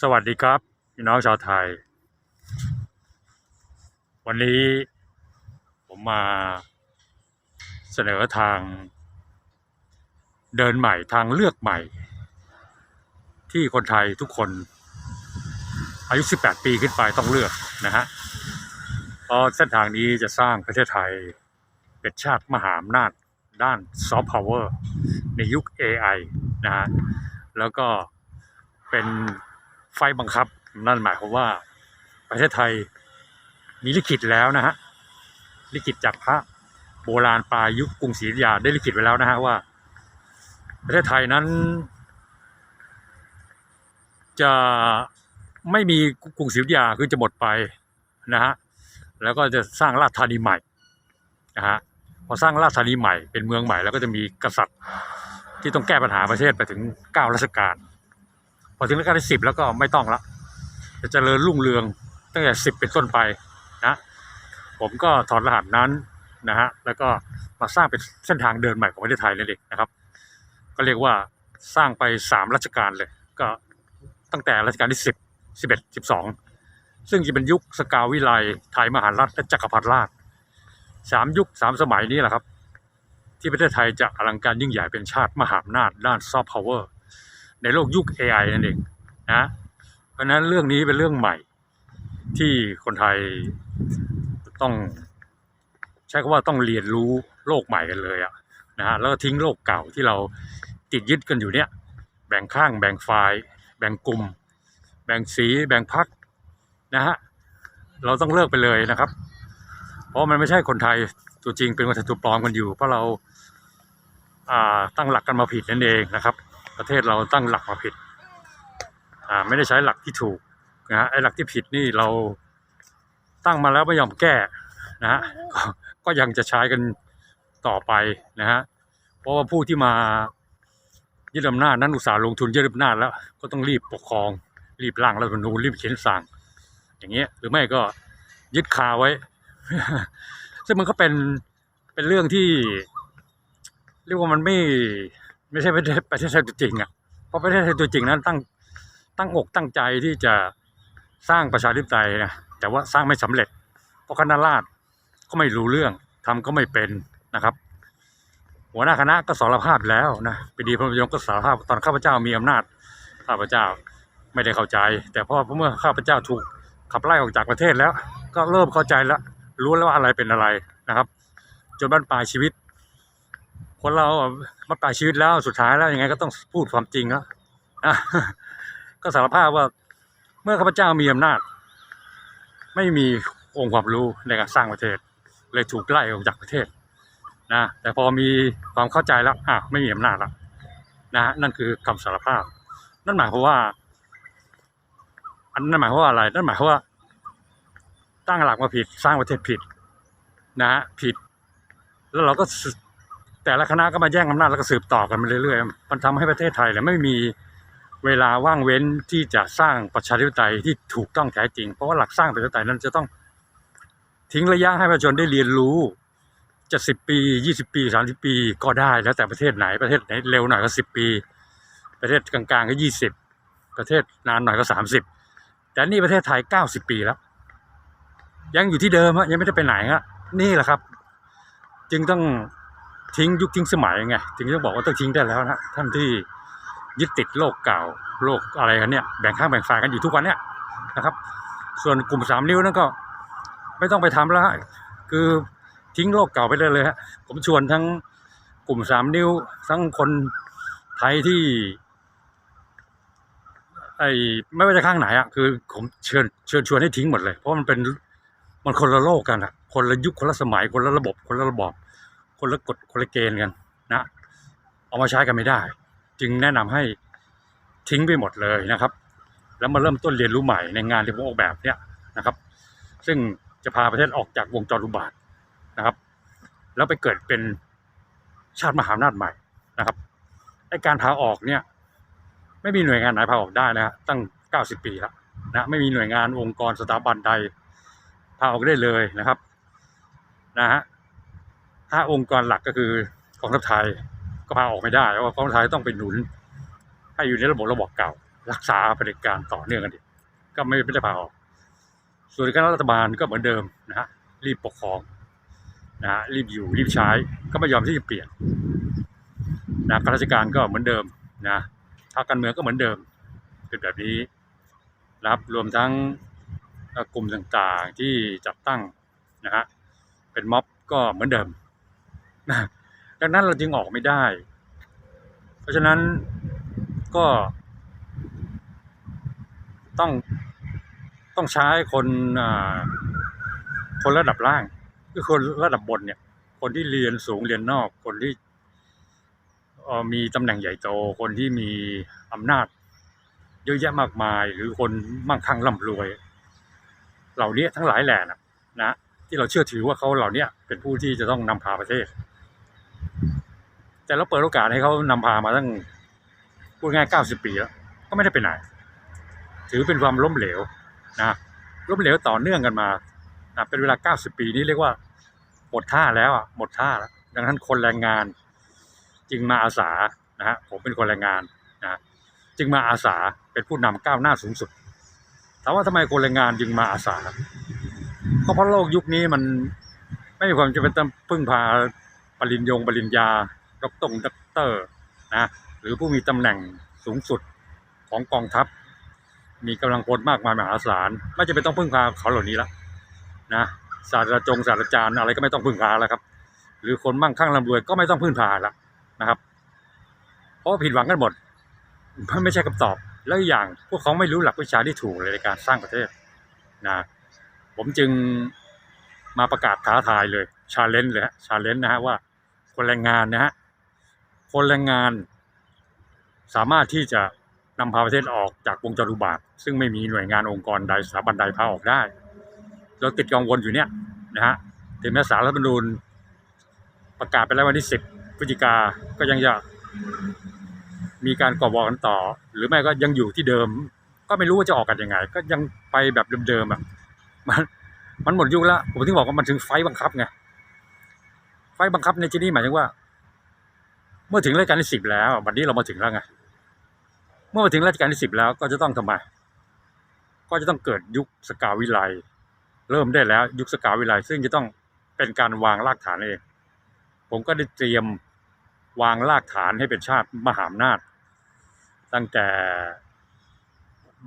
สวัสดีครับพี่น้องชาวไทย วันนี้ผมมาเสนอทาง เดินใหม่ทางเลือกใหม่ ที่คนไทยทุกคน อายุ 18 ปีขึ้นไปต้องเลือกนะฮะเพราะเส้นทางนี้จะสร้างประเทศไทยเป็นชาติมหาอำนาจด้านซอฟต์พาวเวอร์ในยุค AI นะฮะแล้วก็เป็น ไฟบังคับ นั่นหมายความว่าประเทศไทยมีลิขิตแล้วนะฮะลิขิตจากพระโบราณปลายยุคกรุงศรีอยุธยาได้ลิขิตไว้แล้วนะฮะว่า ประเทศไทยนั้น จะไม่มีกรุงศรีอยุธยาคือจะหมดไปนะฮะแล้วก็จะสร้างราชธานีใหม่นะฮะพอสร้างราชธานีใหม่เป็นเมืองใหม่ แล้วก็จะมีกษัตริย์ที่ต้องแก้ปัญหาประเทศไปถึงเก้ารัชกาล พอถึงรัชกาลที่สิบแล้วก็ไม่ต้องละจะเจริญรุ่งเรืองตั้งแต่สิบเป็นต้นไปนะผมก็ถอดรหัสนั้นนะฮะแล้วก็มาสร้างเป็นเส้นทางเดินใหม่ของประเทศไทยนั่นเองนะครับ ก็เรียกว่าสร้างไปสามรัชกาลเลย ก็ตั้งแต่รัชกาลที่สิบสิบเอ็ดสิบสองซึ่งจะเป็นยุคสกาวิไลไทยมหารัฐและจักรพรรดิราชสามยุคสามสมัยนี้แหละครับ ที่ประเทศไทยจะอลังการยิ่งใหญ่เป็นชาติมหาอำนาจด้านซอฟต์พาวเวอร์ ในโลกยุค AI นั่นเองนะเพราะนั้นเรื่องนี้เป็นเรื่องใหม่ ที่คนไทยต้อง ใช้คำว่าต้องเรียนรู้โลกใหม่กันเลยอะนะฮะแล้วก็ทิ้งโลกเก่าที่เราติดยึดกันอยู่เนี่ย แบ่งข้าง แบ่งฝ่าย แบ่งกลุ่ม แบ่งสี แบ่งพรรคนะฮะเราต้องเลิกไปเลยนะครับ เพราะมันไม่ใช่คนไทยตัวจริงเป็นคนไทยตัวปลอมกันอยู่ เพราะเราตั้งหลักกันมาผิดนั่นเองนะครับ ประเทศเราตั้งหลักมาผิดอ่าไม่ได้ใช้หลักที่ถูกนะฮะไอ้หลักที่ผิดนี่เราตั้งมาแล้วไม่ยอมแก้นะฮะก็ยังจะใช้กันต่อไปนะฮะเพราะว่าผู้ที่มายึดอำนาจนั้นอุตสาห์ลงทุนยึดอำนาจแล้ว ก็ต้องรีบปกครอง รีบร่างรัฐธรรมนูญรีบเขียนสั่ง อย่างเงี้ยหรือไม่ก็ยึดคาไว้ ซึ่งมันก็เป็นเป็นเรื่องที่ เรียกว่ามันไม่ ไม่ใช่ประเทศประเทศไทยตัวจริงอะเพราะประเทศไทยตัวจริงนั้นตั้งตั้งอกตั้งใจที่จะสร้างประชาธิปไตยนะแต่ว่าสร้างไม่สำเร็จ เพราะคณะราษฎรก็ไม่รู้เรื่องทำก็ไม่เป็นนะครับ หัวหน้าคณะก็สารภาพแล้วนะปีดีพระมยงก็สารภาพตอนข้าพเจ้ามีอำนาจข้าพเจ้าไม่ได้เข้าใจ แต่พอเมื่อข้าพเจ้าถูกขับไล่ออกจากประเทศแล้ว ก็เริ่มเข้าใจแล้วรู้แล้วว่าอะไรเป็นอะไรนะครับ จนบ้านปลายชีวิต คนเราอะมันปลายชีวิตแล้วสุดท้ายแล้วยังไงก็ต้องพูดความจริงแล้วก็สารภาพว่า เมื่อข้าพเจ้ามีอำนาจ ไม่มีองค์ความรู้ในการสร้างประเทศ เลยถูกไล่ออกจากประเทศนะแต่พอมีความเข้าใจแล้วอะไม่มีอำนาจแล้วนะนั่นคือคำสารภาพ นั่นหมายความว่า อันนั้นหมายความว่าอะไร นั่นหมายความว่า ตั้งหลักมาผิดสร้างประเทศผิด นะฮะผิด แล้วเราก็ส แต่ละคณะก็มาแย่งอำนาจแล้วก็สืบต่อกันมาเรื่อยๆ มันทำให้ประเทศไทยเนี่ยไม่มีเวลาว่างเว้นที่จะสร้างประชาธิปไตยที่ถูกต้องแท้จริง เพราะว่าหลักสร้างประชาธิปไตยนั้นจะต้องทิ้งระยะให้ประชาชนได้เรียนรู้จะสิบปียี่สิบปีสามสิบปีก็ได้แล้วแต่ประเทศไหนประเทศไหนเร็วหน่อยก็สิบปี ประเทศกลางๆก็ยี่สิบประเทศนานหน่อยก็สามสิบแต่นี่ประเทศไทยเก้าสิบปีแล้ว ยังอยู่ที่เดิมฮะยังไม่ได้ไปไหนฮะนี่แหละครับ จึงต้อง ทิ้งยุคทิ้งสมัยไงถึงต้องบอกว่าต้องทิ้งได้แล้วนะท่านที่ยึดติดโลกเก่าโลกอะไรกันเนี่ยแบ่งข้างแบ่งฝ่ายกันอยู่ทุกวันเนี่ยนะครับ ส่วนกลุ่มสามนิ้วนั่นก็ไม่ต้องไปทำแล้วฮะคือทิ้งโลกเก่าไปเลยเลยฮะผมชวนทั้งกลุ่มสามนิ้ว ทั้งคนไทยที่ไอ้ไม่ว่าจะข้างไหนอะคือผมเชิญเชิญชวนให้ทิ้งหมดเลย เพราะมันเป็นมันคนละโลกกันอะคนละยุคคนละสมัยคนละระบบคนละระบอบ คนละกฎคนละเกณฑ์กันนะเอามาใช้กันไม่ได้ จึงแนะนำให้ทิ้งไปหมดเลยนะครับ แล้วมาเริ่มต้นเรียนรู้ใหม่ในงานที่ผมออกแบบเนี่ยนะครับ ซึ่งจะพาประเทศออกจากวงจรอุบาทนะครับ แล้วไปเกิดเป็นชาติมหาอำนาจใหม่นะครับไอการพาออกเนี่ยไม่มีหน่วยงานไหนพาออกได้นะฮะตั้ง 90 ปีแล้วนะไม่มีหน่วยงานองค์กรสถาบันใดพาออกได้เลยนะครับนะฮะ ถ้าองค์กรหลักก็คือกองทัพไทยก็พาออกไม่ได้เพราะว่ากองทัพไทยต้องเป็นหนุน ให้อยู่ในระบบระบบเก่า รักษาเผด็จการต่อเนื่องกันดิก็ไม่ไม่ได้พาออก ส่วนคณะรัฐบาลก็เหมือนเดิมนะฮะรีบปกครองนะฮะรีบอยู่รีบใช้ก็ไม่ยอมที่จะเปลี่ยนนะข้าราชการก็เหมือนเดิมนะภาคการเมืองก็เหมือนเดิม เป็นแบบนี้นะครับรวมทั้งกลุ่มต่างๆที่จัดตั้งนะฮะเป็นม็อบก็เหมือนเดิม ดังนั้นเราจึงออกไม่ได้ เพราะฉะนั้นก็ ต้องต้องใช้คนคนระดับล่างคือคนระดับบนเนี่ย คนที่เรียนสูงเรียนนอก คนที่เอ่มีตำแหน่งใหญ่โต คนที่มีอำนาจ เยอะแยะมากมาย หรือคนมั่งคั่งร่ำรวย เหล่านี้ทั้งหลายแหล่นะนะที่เราเชื่อถือว่าเขาเหล่านี้เป็นผู้ที่จะต้องนำพาประเทศ แต่เราเปิดโอกาสให้เขานำพามาตั้งพูดง่ายเก้าสิบปีแล้ว ก็ไม่ได้ไปไหน ถือเป็นความล้มเหลวนะล้มเหลวต่อเนื่องกันมานะเป็นเวลาเก้าสิบปีนี้เรียกว่า หมดท่าแล้วอะหมดท่าแล้วดังนั้นคนแรงงานจึงมาอาสานะฮะผมเป็นคนแรงงานนะจึงมาอาสาเป็นผู้นำก้าวหน้าสูงสุดถามว่าทำไมคนแรงงานจึงมาอาสาก็เพราะโลกยุคนี้มันไม่มีความจำเป็นต้องพึ่งพาปริญญงปริญญา ด็อกตงด็อกเตอร์นะหรือผู้มีตำแหน่งสูงสุดของกองทัพ มีกำลังพลมากมายมหาศาลไม่จำเป็นต้องพึ่งพาเขาเหล่านี้แล้วนะศาสตราจงศาสตราจารย์อะไรก็ไม่ต้องพึ่งพาแล้วครับ หรือคนมั่งคั่งร่ำรวยก็ไม่ต้องพึ่งพาแล้วนะครับ เพราะผิดหวังกันหมดมันไม่ใช่คำตอบ แล้วอีกอย่างพวกเขาไม่รู้หลักวิชาที่ถูกเลยในการสร้างประเทศนะผมจึงมาประกาศท้าทายเลยชาเลนจ์เลยฮะชาเลนจ์นะฮะว่าคนแรงงานนะฮะ คนแรงงาน สามารถที่จะนำพาประเทศออกจากวงจรุบาท ซึ่งไม่มีหน่วยงานองค์กรใดสถาบันใดพาออกได้ เราติดกังวลอยู่เนี่ยนะฮะถึงแม้สารรัฐธรรมนูญประกาศไปแล้ววันที่ 10พฤศจิกาก็ยังจะมีการก่อวอกันต่อ หรือไม่ก็ยังอยู่ที่เดิม ก็ไม่รู้ว่าจะออกกันยังไง ก็ยังไปแบบเดิมๆอะมันมันหมดยุคแล้วผมถึงบอกว่ามันถึงไฟบังคับไงไฟบังคับในที่นี้หมายถึงว่า มื่อถึงรายการที่สิบแล้ววันนี้เรามาถึงแล้วไงเมื่อมาถึงรัชกาลที่สิบแล้วก็จะต้องทำไมก็จะต้องเกิดยุคสกาวิไลเริ่มได้แล้วยุคสกาวิไลซึ่งจะต้องเป็นการวางรากฐานเอง ผมก็ได้เตรียมวางรากฐานให้เป็นชาติมหาอำนาจ ตั้งแต่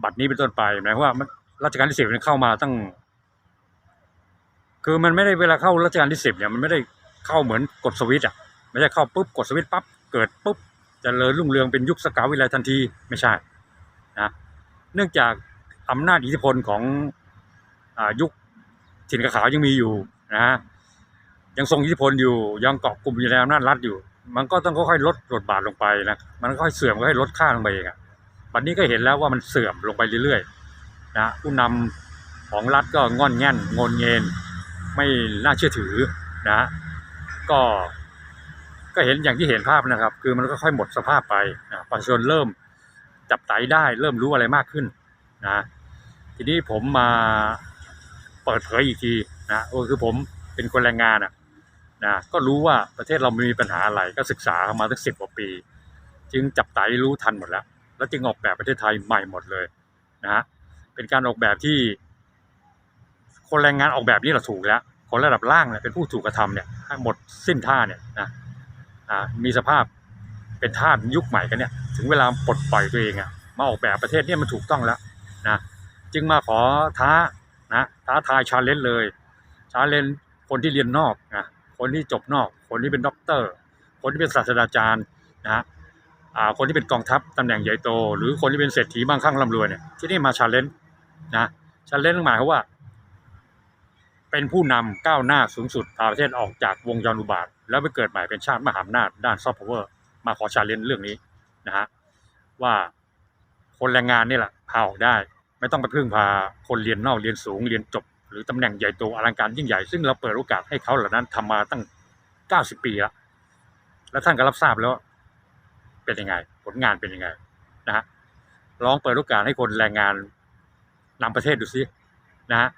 บัดนี้เป็นต้นไปหมายความว่ามันรัชกาลที่สิบมันเข้ามาตั้ง คือมันไม่ได้เวลาเข้ารัชกาลที่สิบเนี่ยมันไม่ได้เข้าเหมือนกดสวิตช์อะไม่ใช่เข้าปุ๊บกดสวิตช์ปั๊บ เกิดปุ๊บจเจริญรุ่งเรืองเป็นยุคสกาวิไลทันทีไม่ใช่นะเนื่องจากอำนาจอิทธิพลของอยุคถิ่นกระขาวยังมีอยู่นะฮะยังทรงอิทธิพลอยู่ยังเกาะกลุ่มอยู่ในอำนาจรัฐอยู่ มันก็ต้องค่อยๆลดบทบาทลงไปนะมันค่อยเสื่อมค่อยลดค่าลงไปเองอะบัดนี้ก็เห็นแล้วว่ามันเสื่อมลงไปเรื่อยๆนะผู้นำของรัฐก็งอนแง่นงนเงินไม่น่าเชื่อถือนะก็ ก็เห็นอย่างที่เห็นภาพนะครับ คือมันก็ค่อยหมดสภาพไปนะประชาชนเริ่มจับไตได้ เริ่มรู้อะไรมากขึ้นนะทีนี้ผมมาเปิดเผยอีกทีนะก็คือผมเป็นคนแรงงานอะนะก็รู้ว่าประเทศเรามีปัญหาอะไรก็ศึกษามาตั้งสิบกว่าปี จึงจับไตรู้ทันหมดแล้ว แล้วจึงออกแบบประเทศไทยใหม่หมดเลยนะฮะเป็นการออกแบบที่ คนแรงงานออกแบบนี้เราถูกแล้ว คนระดับล่างเนี่ยเป็นผู้ถูกกระทำเนี่ยหมดสิ้นท่าเนี่ยนะ มีสภาพเป็นทาสยุคใหม่กันเนี่ยถึงเวลาปลดปล่อยตัวเองอะมาออกแบบประเทศเนี่ยมันถูกต้องแล้วนะจึงมาขอท้านะท้าทายชาเลนจ์เลยชาเลนจ์คนที่เรียนนอกนะคนที่จบนอก คนที่เป็นด็อกเตอร์ คนที่เป็นศาสตราจารย์นะคนที่เป็นกองทัพตำแหน่งใหญ่โต หรือคนที่เป็นเศรษฐีมั่งคั่งร่ำรวยเนี่ยที่นี่มาชาเลนจ์นะชาเลนจ์หมายความว่า เป็นผู้นำก้าวหน้าสูงสุดพาประเทศออกจากวงจรอุบาท แล้วไปเกิดใหม่เป็นชาติมหาอำนาจด้านซอฟต์พาวเวอร์มาขอชาเลนจ์เรื่องนี้นะฮะว่าคนแรงงานนี่แหละพาออกได้ ไม่ต้องไปพึ่งพาคนเรียนนอกเรียนสูงเรียนจบ หรือตำแหน่งใหญ่โตอลังการยิ่งใหญ่ ซึ่งเราเปิดโอกาสให้เขาเหล่านั้นทำมาตั้ง 90 ปีแล้วแล้วท่านก็รับทราบแล้ว เป็นยังไง ผลงานเป็นยังไงนะฮะลองเปิดโอกาสให้คนแรงงานนำประเทศดูซินะฮะ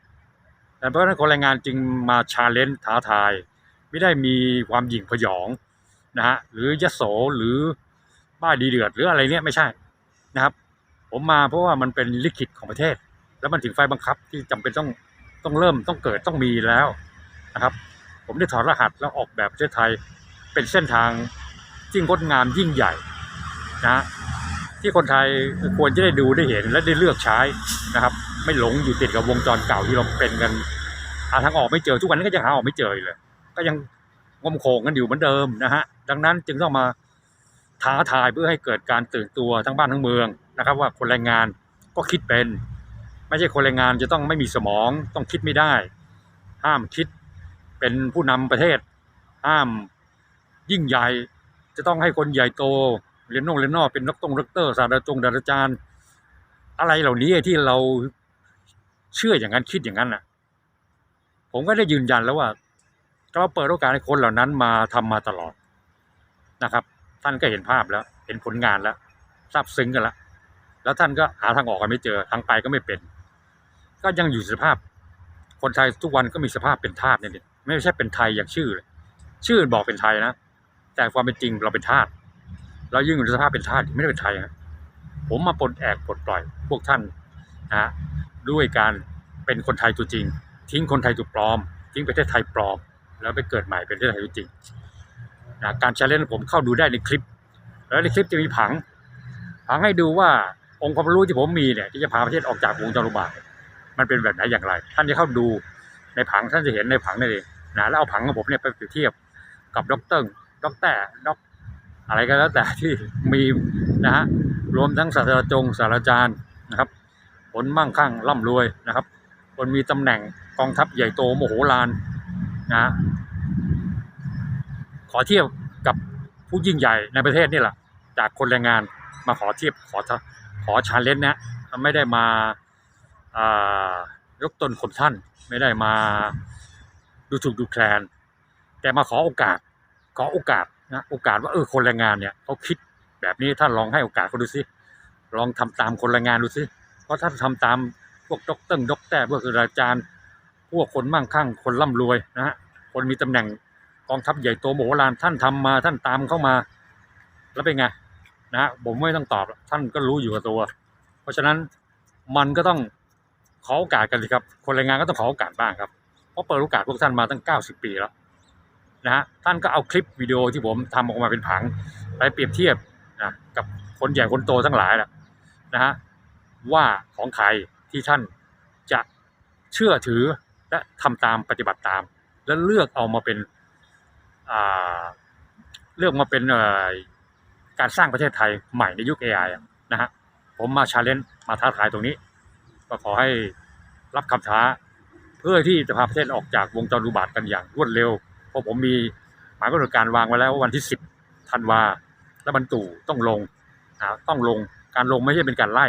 เพราะฉะนั้นคนแรงงานจึงมาชาเลนจ์ท้าทาย ไม่ได้มีความหยิ่งพยองนะฮะหรือยโสหรือบ้าดีเดือดหรืออะไรเนี่ยไม่ใช่นะครับ ผมมาเพราะว่ามันเป็นลิขิตของประเทศ แล้วมันถึงไฟบังคับที่จำเป็นต้องต้องเริ่มต้องเกิดต้องมีแล้วนะครับ ผมได้ถอดรหัสแล้วออกแบบประเทศไทยเป็นเส้นทางที่งดงามยิ่งใหญ่นะที่คนไทยควรจะได้ดูได้เห็นและได้เลือกใช้นะครับ ไม่หลงอยู่ติดกับวงจรเก่าที่เราเป็นกันหาทางออกไม่เจอทุกวันนี้ก็ยังหาออกไม่เจอเลย ก็ยังงมโขงกันอยู่เหมือนเดิมนะฮะดังนั้นจึงต้องมาท้าทายเพื่อให้เกิดการตื่นตัวทั้งบ้านทั้งเมืองนะครับ ว่าคนแรงงานก็คิดเป็น ไม่ใช่คนแรงงานจะต้องไม่มีสมองต้องคิดไม่ได้ ห้ามคิดเป็นผู้นำประเทศ ห้ามยิ่งใหญ่จะต้องให้คนใหญ่โตเรียนนงเรียนนอกเป็นนักตรงด็อกเตอร์ศาสตราจงศาสตราจารย์ อะไรเหล่านี้ที่เรา เชื่ออย่างนั้นคิดอย่างนั้นน่ะ ผมก็ได้ยืนยันแล้วว่าเราเปิดโอกาสให้คนเหล่านั้นมาทำมาตลอดนะครับ ท่านก็เห็นภาพแล้ว เห็นผลงานแล้วทราบซึ้งกันแล้วแล้วท่านก็หาทางออกกันไม่เจอทางไปก็ไม่เป็น ก็ยังอยู่สภาพ คนไทยทุกวันก็มีสภาพเป็นทาสเนี่ยไม่ใช่เป็นไทยอย่างชื่อเลยชื่อบอกเป็นไทยนะแต่ความเป็นจริงเราเป็นทาสเรายิ่งอยู่ในสภาพเป็นทาสไม่ได้เป็นไทยนะผมมาปลดแอกปลดปล่อยพวกท่านนะ ด้วยการเป็นคนไทยตัวจริง ทิ้งคนไทยตัวปลอม ทิ้งประเทศไทยปลอม แล้วไปเกิดใหม่เป็นประเทศไทยตัวจริงนะการแชาเลนผมเข้าดูได้ในคลิป แล้วในคลิปจะมีผัง ผังให้ดูว่าองค์ความรู้ที่ผมมีเนี่ยที่จะพาประเทศออกจากวงจรอุบาทมันเป็นแบบไหนอย่างไร ท่านจะเข้าดูในผังท่านจะเห็นในผังนั่นเองนะแล้วเอาผังของผมเนี่ยไปเปรียบเทียบกับด็อกเตอร์ด็อกแต่ด็อกอะไรก็แล้วแต่ที่มีนะฮะรวมทั้งศาสตราจงศาสตราจารย์นะครับ ผลมั่งคั่งร่ำรวยนะครับ คนมีตำแหน่งกองทัพใหญ่โตโมโหลานนะฮะขอเทียบกับผู้ยิ่งใหญ่ในประเทศนี่แหละจากคนแรงงานมาขอเทียบขอขอชาเลนจ์นะไม่ได้มาายกตนข่มท่านไม่ได้มาดูถูกดูแคลน แต่มาขอโอกาสขอโอกาสนะโอกาสว่าเออคนแรงงานเนี่ยเขาคิดแบบนี้ท่านลองให้โอกาสเขาดูสิลองทำตามคนแรงงานดูสิ ราะถ้าทำตามพวกด็อกเตอร์ด็อกแต่พวกอาจารย์ พวกคนมั่งคั่ง คนร่ำรวยนะฮะคนมีตำแหน่งกองทัพใหญ่โตโมโหลานท่านทำมาท่านตามเข้ามา แล้วเป็นไงนะฮะผมไม่ต้องตอบท่านก็รู้อยู่กับตัว เพราะฉะนั้นมันก็ต้องขอโอกาสกันสิครับ คนแรงงานก็ต้องขอโอกาสบ้างครับเพราะเปิดโอกาสพวกท่านมาตั้ง 90 ปีแล้วนะฮะท่านก็เอาคลิปวิดีโอที่ผมทำออกมาเป็นผังไปเปรียบเทียบนะกับคนใหญ่คนโตทั้งหลายแหละนะฮะ ว่าของใครที่ท่านจะเชื่อถือและทำตามปฏิบัติตาม และเลือกเอามาเป็นเลือกมาเป็นการสร้างประเทศไทยใหม่ในยุค AI อนะฮะผมมาชาเลนจ์มาท้าทายตรงนี้ ก็ขอให้รับคำท้า เพื่อที่จะพาประเทศออกจากวงจรอุบาทกันอย่างรวดเร็ว เพราะผมมีหมายกำหนดการวางไว้แล้วว่าวันที่ 10ธันวาและบรรตู่ต้องลงนะต้องลงการลงไม่ใช่เป็นการไล่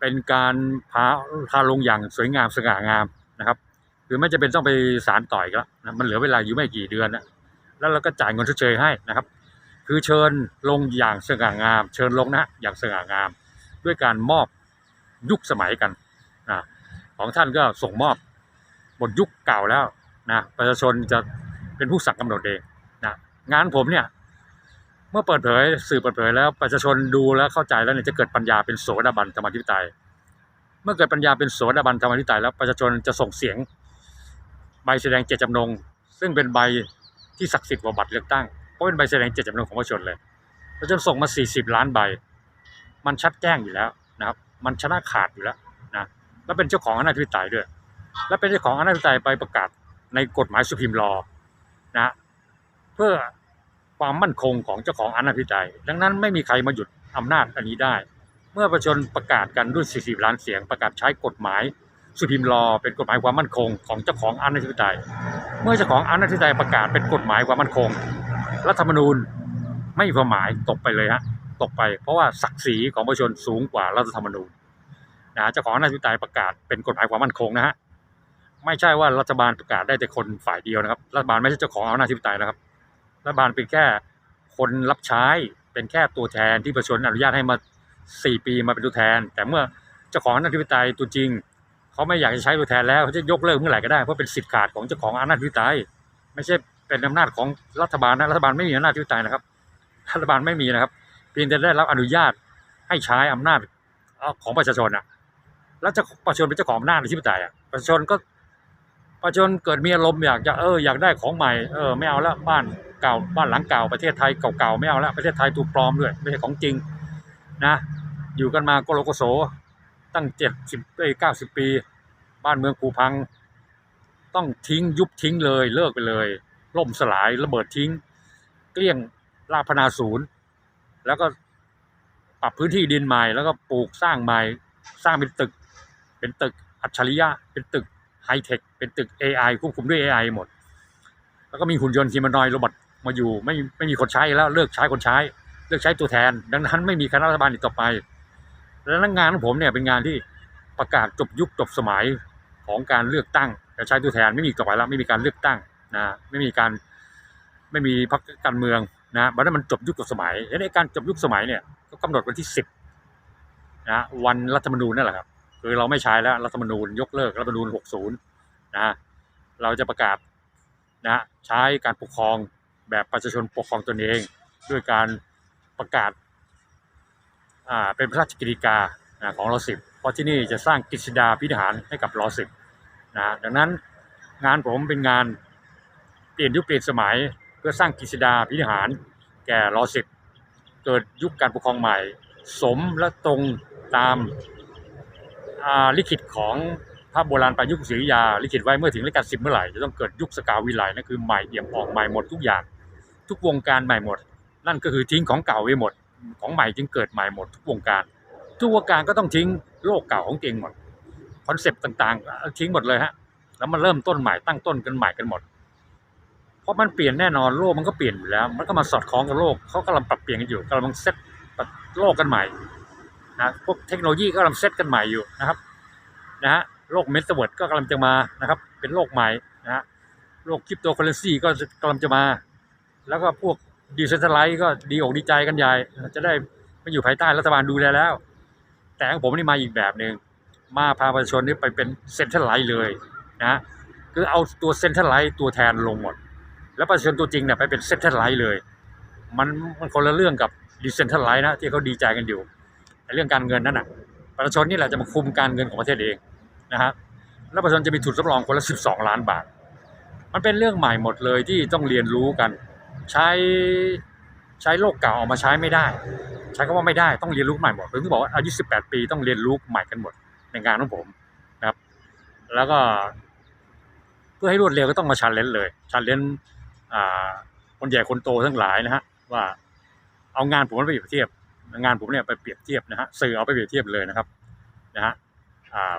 เป็นการพาพาลงอย่างสวยงามสง่างามนะครับ คือไม่จะเป็นต้องไปสารต่อยก็นะมันเหลือเวลาอยู่ไม่กี่เดือนนะแล้วเราก็จ่ายเงินชดเชยให้นะครับ คือเชิญลงอย่างสง่างาม เชิญลงนะอย่างสง่างาม ด้วยการมอบยุคสมัยกันนะของท่านก็ส่งมอบหมดยุคเก่าแล้วนะประชาชนจะเป็นผู้สั่งกำหนดเองนะงานผมเนี่ย เมื่อเปิดเผยสื่อเปิดเผยแล้วประชาชนดูแล้วเข้าใจแล้วเนี่ยจะเกิดปัญญาเป็นโสดาบันธรรมธิปไตย เมื่อเกิดปัญญาเป็นโสดาบันธรรมธิปไตยแล้วประชาชนจะส่งเสียงใบแสดงเจตจำนง ซึ่งเป็นใบที่ศักดิ์สิทธิ์กว่าบัตรเลือกตั้งเพราะเป็นใบแสดงเจตจำนงของประชาชนเลยประชาชนส่งมา 40 ล้านใบ มันชัดแจ้งอยู่แล้วนะครับ มันชนะขาดอยู่แล้วนะแล้วเป็นเจ้าของอำนาจธิปไตยด้วย และเป็นเจ้าของอำนาจธิปไตยไปประกาศในกฎหมายสุพิมพ์รอนะเพื่อ ความมั่นคงของเจ้าของอนาธิปไตยดังนั้นไม่มีใครมาหยุดอำนาจอันนี้ได้ เมื่อประชาชนประกาศกันด้วย 40 ล้านเสียงประกาศใช้กฎหมาย สุพิมรอเป็นกฎหมายความมั่นคงของเจ้าของอนาธิปไตย เมื่อเจ้าของอนาธิปไตยประกาศเป็นกฎหมายความมั่นคง รัฐธรรมนูญไม่มีความหมายตกไปเลยฮะตกไป เพราะว่าศักดิ์ศรีของประชาชนสูงกว่ารัฐธรรมนูญนะฮะเจ้าของอนาธิปไตยประกาศเป็นกฎหมายความมั่นคงนะฮะไม่ใช่ว่ารัฐบาลประกาศได้แต่คนฝ่ายเดียวนะครับ รัฐบาลไม่ใช่เจ้าของอำนาจธิปไตยนะครับ รัฐบาลเป็นแค่คนรับใช้เป็นแค่ตัวแทนที่ประชาชนอนุญาตให้มาสี่ปีมาเป็นตัวแทน แต่เมื่อเจ้าของอำนาจธิปไตยตัวจริง เขาไม่อยากจะใช้ตัวแทนแล้วเขาจะยกเลิกเมื่อไหร่ก็ได้เพราะเป็นสิทธิ์ขาดของเจ้าของอำนาจธิปไตยไม่ใช่เป็นอำนาจของรัฐบาลนะรัฐบาลไม่มีอำนาจธิปไตยนะครับ รัฐบาลไม่มีนะครับเพียงแต่ได้รับอนุญาตให้ใช้อำนาจของประชาชนอะแล้วจะประชาชนเป็นเจ้าของอำนาจในที่ปไตยอะประชาชนก็ ประชาชนเกิดมีอารมณ์อยากจะเอออยากได้ของใหม่เออไม่เอาแล้วบ้านเก่าบ้านหลังเก่าประเทศไทยเก่าๆไม่เอาแล้วประเทศไทยถูกปลอมด้วยไม่ใช่ของจริงนะอยู่กันมาโกโลโกโสตั้งเจ็ดสิบเอ้เก้าสิบปี บ้านเมืองผุพัง ต้องทิ้งยุบทิ้งเลยเลิกไปเลย ล่มสลายระเบิดทิ้ง เกลี้ยงลาพนาศูนย์ แล้วก็ปรับพื้นที่ดินใหม่ แล้วก็ปลูกสร้างใหม่ สร้างเป็นตึก เป็นตึกอัจฉริยะเป็นตึก ไฮเทคเป็นตึก AI ควบคุมด้วย AI หมด แล้วก็มีหุ่นยนต์ฮิมานอยโรบอทมาอยู่ไม่ไม่มีคนใช้แล้วเลิกใช้คนใช้ เลิกใช้ตัวแทน ดังนั้นไม่มีคณะรัฐบาลอีกต่อไป แล้วงานของผมเนี่ยเป็นงานที่ประกาศจบยุคจบสมัยของการเลือกตั้งจะใช้ตัวแทนไม่มีอีกต่อไปแล้วไม่มีการเลือกตั้งนะไม่มีการไม่มีพรรคการเมืองนะบัดนั้นมันจบยุคจบสมัยและในการจบยุคสมัยเนี่ยก็กำหนดวันที่สิบนะวันรัฐธรรมนูญนั่นแหละครับ คือเราไม่ใช้แล้วรัฐธรรมนูญยกเลิกรัฐธรรมนูญหกศูนย์นะเราจะประกาศนะใช้การปกครองแบบประชาชนปกครองตนเอง ด้วยการประกาศอ่าเป็นพระราชกิจกานะของรอสิบเพราะที่นี่จะสร้างกฤษดาพิธานให้กับรอสิบนะดังนั้นงานผมเป็นงานเปลี่ยนยุคเปลี่ยนสมัย เพื่อสร้างกฤษดาพิธานแก่รอสิบเกิดยุคการปกครองใหม่ สมและตรงตาม ลิขิตของพระโบราณปรายุคศรีอยุธยา ลิขิตไว้เมื่อถึงรัชกาลสิบเมื่อไหร่ จะต้องเกิดยุคสกาวิไลนั่นคือใหม่เอี่ยมอ่องใหม่หมดทุกอย่าง ทุกวงการใหม่หมด นั่นก็คือทิ้งของเก่าไปหมด ของใหม่จึงเกิดใหม่หมดทุกวงการ ทุกวงการก็ต้องทิ้งโลกเก่าของเก่งหมดคอนเซปต์ต่างๆ ทิ้งหมดเลยฮะแล้วมันเริ่มต้นใหม่ตั้งต้นกันใหม่กันหมด เพราะมันเปลี่ยนแน่นอนโลกมันก็เปลี่ยนอยู่แล้ว มันก็มาสอดคล้องกับโลกเขากำลังปรับเปลี่ยนกันอยู่กำลังเซตโลกกันใหม่ นะพวกเทคโนโลยีก็กำลังเซตกันใหม่อยู่นะครับนะฮะโลกเมตาเวิร์ดก็กำลังจะมานะครับเป็นโลกใหม่นะฮะโลกคริปโตเคอเรนซีก็กำลังจะมา แล้วก็พวกดิเซนทรัลไลท์ก็ดีอกดีใจกันใหญ่จะได้ไม่อยู่ภายใต้รัฐบาลดูแลแล้ว แต่ของผมนี่มาอีกแบบหนึ่งมาพาประชาชนนี่ไปเป็นเซ็นทรัลไลท์เลยนะคือเอาตัวเซ็นทรัลไลท์ตัวแทนลงหมด แล้วประชาชนตัวจริงเนี่ยไปเป็นเซ็นทรัลไลท์เลย มันมันคนละเรื่องกับดิเซนทรัลไลท์นะที่เขาดีใจกันอยู่ เรื่องการเงินนั่นน่ะประชาชนนี่แหละจะมาคุมการเงินของประเทศเองนะฮะแล้วประชาชนจะมีทุนสำรองคนละ 12 ล้านบาท มันเป็นเรื่องใหม่หมดเลยที่ต้องเรียนรู้กัน ใช้ใช้โลกเก่าออกมาใช้ไม่ได้ ใช้คำว่าไม่ได้ต้องเรียนรู้ใหม่หมดผมถึงบอกว่าอายุ 18 ปีต้องเรียนรู้ใหม่กันหมดในงานของผมนะครับ แล้วก็ เพื่อให้รวดเร็วก็ต้องมาชันเลนเลยชันเลนอ่าคนใหญ่คนโตทั้งหลายนะฮะว่าเอางานผมไปเปรียบเทียบ งานผมเนี่ยไปเปรียบเทียบนะฮะสื่อเอาไปเปรียบเทียบเลยนะครับนะฮะ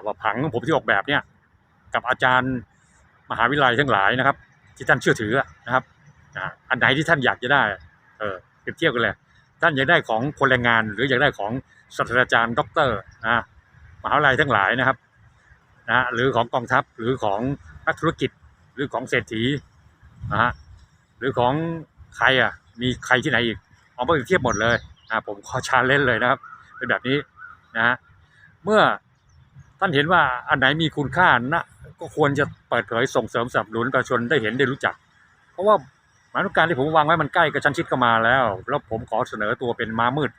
ว่าผังของผมที่ออกแบบเนี่ยกับอาจารย์มหาวิทยาลัยทั้งหลายนะครับ ที่ท่านเชื่อถือนะครับอันไหนที่ท่านอยากจะได้เออเปรียบเทียบกันเลยท่านอยากได้ของคนแรงงาน หรืออยากได้ของศาสตราจารย์ด็อกเตอร์นะมหาวิทยาลัยทั้งหลายนะครับนะหรือของกองทัพหรือของนักธุรกิจหรือของเศรษฐีนะฮะหรือของใครอะมีใครที่ไหนอีกเอาไปเปรียบเทียบหมดเลย อ่าผมขอชาเลนจ์เลยนะครับ เป็นแบบนี้นะ เมื่อท่านเห็นว่าอันไหนมีคุณค่านะก็ควรจะเปิดเผยส่งเสริมสนับสนุนประชาชนได้เห็นได้รู้จัก เพราะว่ามาตรการที่ผมวางไว้มันใกล้กระชั้นชิดเข้ามาแล้ว แล้วผมขอเสนอตัวเป็นม้ามืด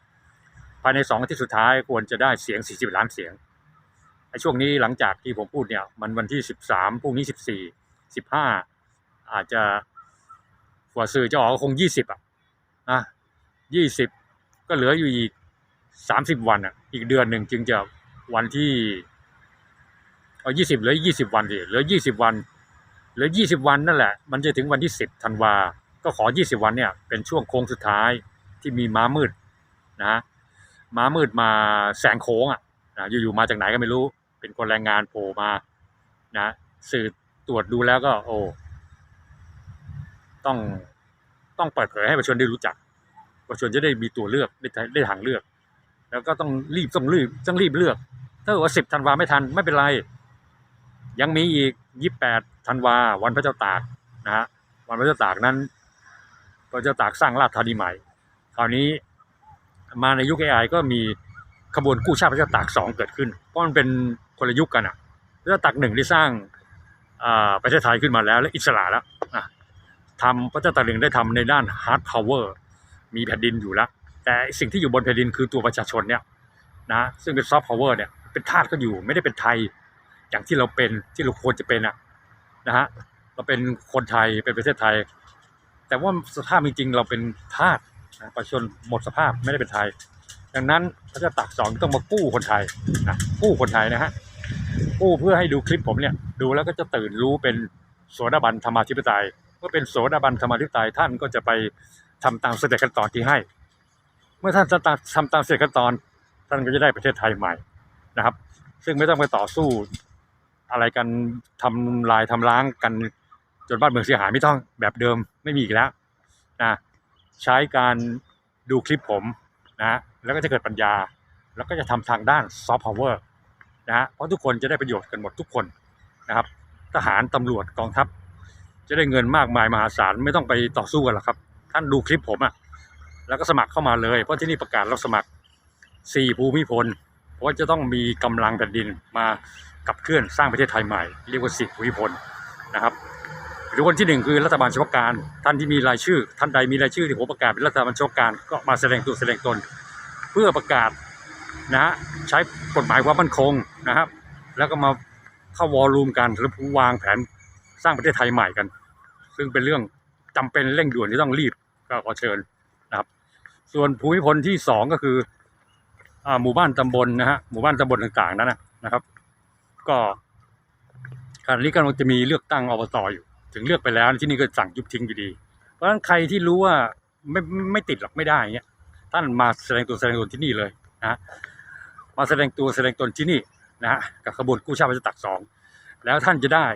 ภายในสองอาทิตย์สุดท้ายควรจะได้เสียง 40 ล้านเสียงไอ้ช่วงนี้หลังจากที่ผมพูดเนี่ย มันวันที่ 13พรุ่งนี้ 14 15 อาจจะกว่าสื่อจะออกคง 20 อะนะ20 ก็เหลืออยู่อีก30วันอะ อีกเดือนหนึ่งจึงจะวันที่เอา20เหลือ20วันสิเหลือ20วัน เหลือ20วันนั่นแหละ มันจะถึงวันที่10ธันวา ก็ขอ20วันเนี่ยเป็นช่วงโค้งสุดท้ายที่มีม้ามืดนะฮะม้ามืดมาแสงโค้งอะนะอยู่ๆมาจากไหนก็ไม่รู้ เป็นคนแรงงานโผล่มานะสื่อตรวจดูแล้วก็ โอ้ต้องต้องเปิดเผยให้ประชาชนได้รู้จัก ประชาชนจะได้มีตัวเลือกได้ได้ทางเลือก แล้วก็ต้องรีบต้องรีบต้องรีบเลือก ถ้าเกิดว่าสิบธันวาไม่ทันไม่เป็นไร ยังมีอีกยี่แปดธันวาวันพระเจ้าตากนะฮะวันพระเจ้าตากนั้นพระเจ้าตากสร้างราชธานีใหม่คราวนี้มาในยุคเอไอก็มีขบวนกู้ชาติพระเจ้าตากสองเกิดขึ้น เพราะมันเป็นคนละยุคกันอะพระเจ้าตากหนึ่งได้สร้างประเทศไทยขึ้นมาแล้วและอิสระแล้วทำพระเจ้าตากหนึ่งได้ทำในด้านฮาร์ดพาวเวอร์ มีแผ่นดินอยู่แล้ว แต่สิ่งที่อยู่บนแผ่นดินคือตัวประชาชนเนี่ยนะซึ่งเป็นซอฟต์พาวเวอร์เนี่ยเป็นทาสก็อยู่ไม่ได้เป็นไทย อย่างที่เราเป็นที่เราควรจะเป็นอะนะฮะเราเป็นคนไทยเป็นประเทศไทย แต่ว่าสภาพจริงๆเราเป็นทาสประชาชนหมดสภาพไม่ได้เป็นไทย ดังนั้นพระเจ้าตากสองต้องมากู้คนไทยนะกู้คนไทยนะฮะกู้เพื่อให้ดูคลิปผมเนี่ยดูแล้วก็จะตื่นรู้เป็นโสดาบันธรรมาธิปไตยเมื่อเป็นโสดาบันธรรมาธิปไตยท่านก็จะไป ทำตามสเต็ปขั้นตอนที่ให้ เมื่อท่านทำตามทำตามสเต็ปขั้นตอน ท่านก็จะได้ประเทศไทยใหม่นะครับ ซึ่งไม่ต้องไปต่อสู้อะไรกันทำลายทำล้างกันจนบ้านเมืองเสียหายไม่ต้องแบบเดิมไม่มีอีกแล้วนะใช้การดูคลิปผมนะแล้วก็จะเกิดปัญญา แล้วก็จะทำทางด้านซอฟต์พาวเวอร์นะฮะเพราะทุกคนจะได้ประโยชน์กันหมดทุกคนนะครับ ทหารตำรวจกองทัพ จะได้เงินมากมายมหาศาลไม่ต้องไปต่อสู้กันหรอกครับ ท่านดูคลิปผมอะแล้วก็สมัครเข้ามาเลย เพราะที่นี่ประกาศรับสมัครสี่ภูมิพล เพราะว่าจะต้องมีกำลังแผ่นดินมากับเคลื่อนสร้างประเทศไทยใหม่ เรียกว่าสี่ภูมิพลนะครับหรือคนที่หนึ่งคือรัฐบาลเฉพาะการ ท่านที่มีรายชื่อ ท่านใดมีรายชื่อที่ผมประกาศเป็นรัฐบาลเฉพาะการก็มาแสดงตัวแสดงตน เพื่อประกาศนะฮะใช้กฎหมายความมั่นคงนะครับ แล้วก็มาเข้าวอลลุ่มกันแล้ววางแผนสร้างประเทศไทยใหม่กัน ซึ่งเป็นเรื่องจำเป็นเร่งด่วนที่ต้องรีบ ก็ขอเชิญนะครับ ส่วนภูมิพลที่สองก็คืออ่าหมู่บ้านตำบลนะฮะหมู่บ้านตำบลต่างๆนั้นนะนะครับ ก็ขณะนี้กำลังจะมีเลือกตั้งอบตอยู่ ถึงเลือกไปแล้วที่นี่ก็สั่งยุบทิ้งอยู่ดี เพราะฉะนั้นใครที่รู้ว่าไม่ไม่ติดหรอกไม่ได้เงี้ยท่านมาแสดงตัวแสดงตนที่นี่เลยนะฮะมาแสดงตัวแสดงตนที่นี่นะฮะกับขบวนกู้ชาติประชาตักสองแล้วท่านจะได้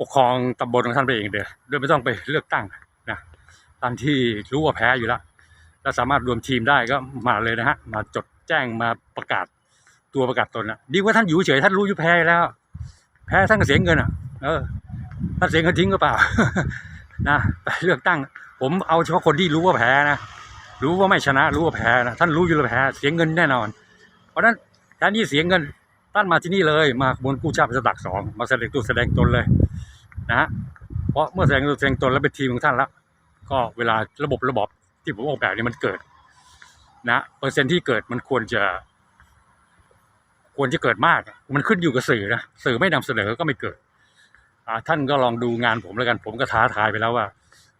ปกครองตำบลของท่านไปเองเด้อโดยไม่ต้องไปเลือกตั้ง นะตามที่รู้ว่าแพ้อยู่แล้วถ้าสามารถรวมทีมได้ก็มาเลยนะฮะมาจดแจ้งมาประกาศตัวประกาศตนนะดีกว่าท่านอยู่เฉยท่านรู้อยู่แพ้แล้ว แพ้ท่านก็เสียเงินอะ เออท่านเสียเงินทิ้งก็เปล่านะไปเลือกตั้ง ผมเอาเฉพาะคนที่รู้ว่าแพ้นะรู้ว่าไม่ชนะรู้ว่าแพ้นะท่านรู้อยู่แล้วแพ้เสียเงินแน่นอน เพราะฉะนั้นแทนที่เสียเงินท่านมาที่นี่เลยมาบนกู้ชาติประชาตักสองมาแสดงตัวแสดงตนเลยนะฮะเพราะเมื่อแสดงตัวแสดงตนแล้วเป็นทีมของท่านแล้ว ก็เวลาระบบระบบที่ผมออกแบบนี้มันเกิดนะเปอร์เซ็นต์ที่เกิดมันควรจะ ควรจะเกิดมาก มันขึ้นอยู่กับสื่อนะสื่อไม่นำเสนอก็ไม่เกิดท่านก็ลองดูงานผมแล้วกันผมก็ท้าทายไปแล้วว่า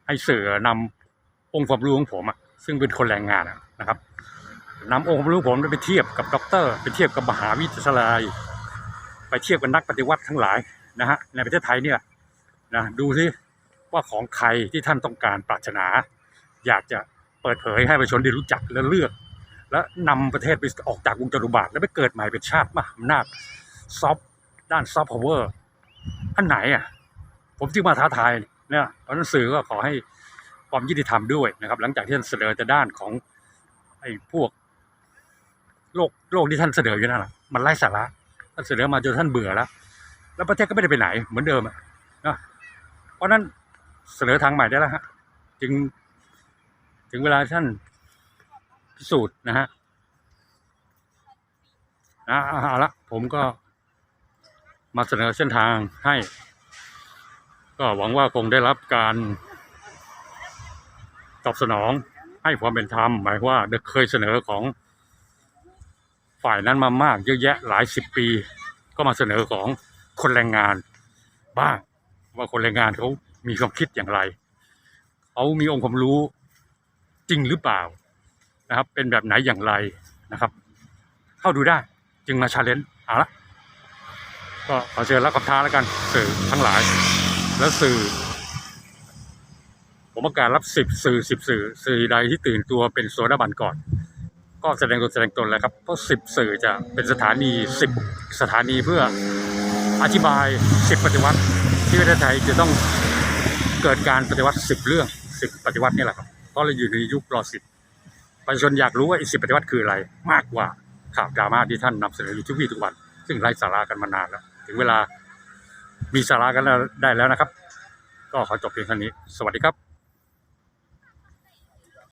ให้สื่อนำองค์ความรู้ของผมซึ่งเป็นคนแรงงานนะครับนำองค์ความรู้ผมไปเทียบกับด็อกเตอร์ไปเทียบกับมหาวิทยาลัยไปเทียบกับนักปฏิวัติทั้งหลายนะฮะในประเทศไทยเนี่ยนะดูสิ ว่าของใครที่ท่านต้องการปรารถนา อยากจะเปิดเผยให้ประชาชนได้รู้จักและเลือก และนำประเทศไปออกจากวงจรุบาทแล้วไปเกิดใหม่เป็นชาติมหาอำนาจซอฟด้านซอฟต์พาวเวอร์อันไหนอะผมจึงมาท้าทายเนี่ยเพราะนั้นสื่อก็ขอให้ความยุติธรรมด้วยนะครับ หลังจากที่ท่านเสนอแต่ด้านของไอ้พวกโลกโลกที่ท่านเสนออยู่นั่นแหละมันไร้สาระท่านเสนอมาจนท่านเบื่อแล้ว แล้วประเทศก็ไม่ได้ไปไหนเหมือนเดิมนะเพราะนั้น เสนอทางใหม่ได้แล้วฮะจึงถึงเวลาท่านพิสูจน์นะฮะนะเอาละผมก็มาเสนอเส้นทางให้ ก็หวังว่าคงได้รับการตอบสนองให้ความเป็นธรรม หมายว่าเคยเสนอของฝ่ายนั้นมามากเยอะแยะหลายสิบปี ก็มาเสนอของคนแรงงาน บ้างว่าคนแรงงานเขา มีความคิดอย่างไรเขามีองค์ความรู้จริงหรือเปล่านะครับ เป็นแบบไหนอย่างไรนะครับ เข้าดูได้จึงมาชาเลนจ์เอาละก็ขอเชิญรับคำท้าแล้วกันสื่อทั้งหลาย แล้วสื่อ ผมประกาศรับสิบสื่อสิบสื่อ สื่อใดที่ตื่นตัวเป็นโซดาบันก่อน ก็แสดงตัวแสดงตนแล้วครับ เพราะสิบสื่อจะเป็นสถานีสิบสถานีเพื่ออธิบายสิบปฏิวัติที่ประเทศไทยจะต้อง เกิดการปฏิวัติสิบเรื่องสิบปฏิวัตินี่แหละครับเพราะเราอยู่ในยุครอสิบประชาชนอยากรู้ว่าอีสิบปฏิวัติคืออะไร มากกว่าข่าวดราม่าที่ท่านนำเสนออยู่ทุกวี่ทุกวัน ซึ่งไร้สาระกันมานานแล้ว ถึงเวลามีสาระกันได้แล้วนะครับ ก็ขอจบเพียงเท่านี้ สวัสดีครับ